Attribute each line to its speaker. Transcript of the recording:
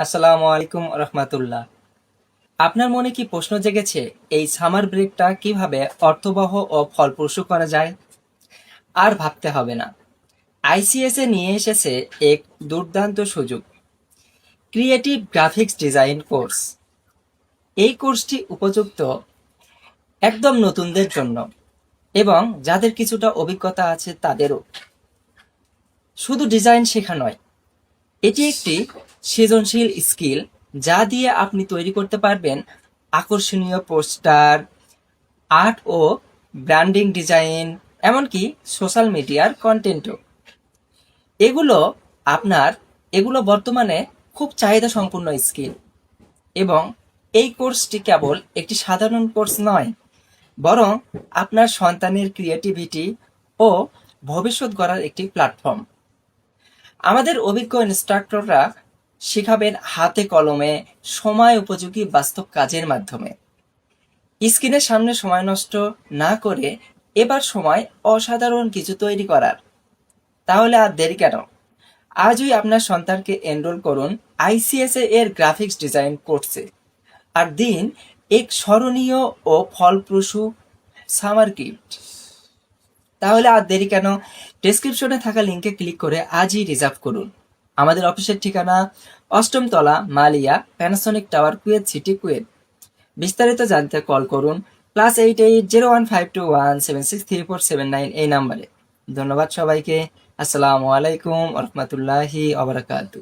Speaker 1: আসসালামু আলাইকুম রহমাতুল্লাহ। আপনার মনে কি প্রশ্ন জেগেছে এই সামার ব্রেকটা কীভাবে অর্থবহ ও ফলপ্রসূ করা যায়? আর ভাবতে হবে না। আইসিএস এ নিয়ে এসেছে এক দুর্দান্ত সুযোগ। ক্রিয়েটিভ গ্রাফিক্স ডিজাইন কোর্স এই কোর্সটি উপযুক্ত একদম নতুনদের জন্য এবং যাদের কিছুটা অভিজ্ঞতা আছে তাদেরও। শুধু ডিজাইন শেখা নয়, এটি একটি সৃজনশীল স্কিল যা দিয়ে আপনি তৈরি করতে পারবেন আকর্ষণীয় পোস্টার, আর্ট ও ব্র্যান্ডিং ডিজাইন, এমনকি সোশ্যাল মিডিয়ার কন্টেন্টও। এগুলো আপনার, এগুলো বর্তমানে খুব চাহিদা সম্পূর্ণ স্কিল এবং এই কোর্সটি কেবল একটি সাধারণ কোর্স নয়, বরং আপনার সন্তানের ক্রিয়েটিভিটি ও ভবিষ্যৎ গড়ার একটি প্ল্যাটফর্ম। আমাদের অভিজ্ঞ ইনস্ট্রাক্টররা শেখাবেন হাতে কলমে সময় উপযোগী বাস্তব কাজের মাধ্যমে। স্ক্রিনের সামনে সময় নষ্ট না করে এবার সময় অসাধারণ কিছু তৈরি করার। তাহলে আর দেরি কেন? আজই আপনার সন্তানকে এনরোল করুন আইসিএসএ এর গ্রাফিক্স ডিজাইন কোর্সে আর দিন এক স্মরণীয় ও ফলপ্রসূ সামার গিফট তাহলে আর দেরি কেন? ডেসক্রিপশনে থাকা লিঙ্কে ক্লিক করে আজই রিজার্ভ করুন। আমাদের অফিসের ঠিকানা অষ্টম তলা, Maliya Panasonic tower Kuwait city Kuwait বিস্তারিত জানতে কল করুন plus eight eight zero one five two one seven six three four seven nine এই নাম্বারে ধন্যবাদ সবাইকে। আসসালামু আলাইকুম রহমতুল্লাহি আবরাকাতু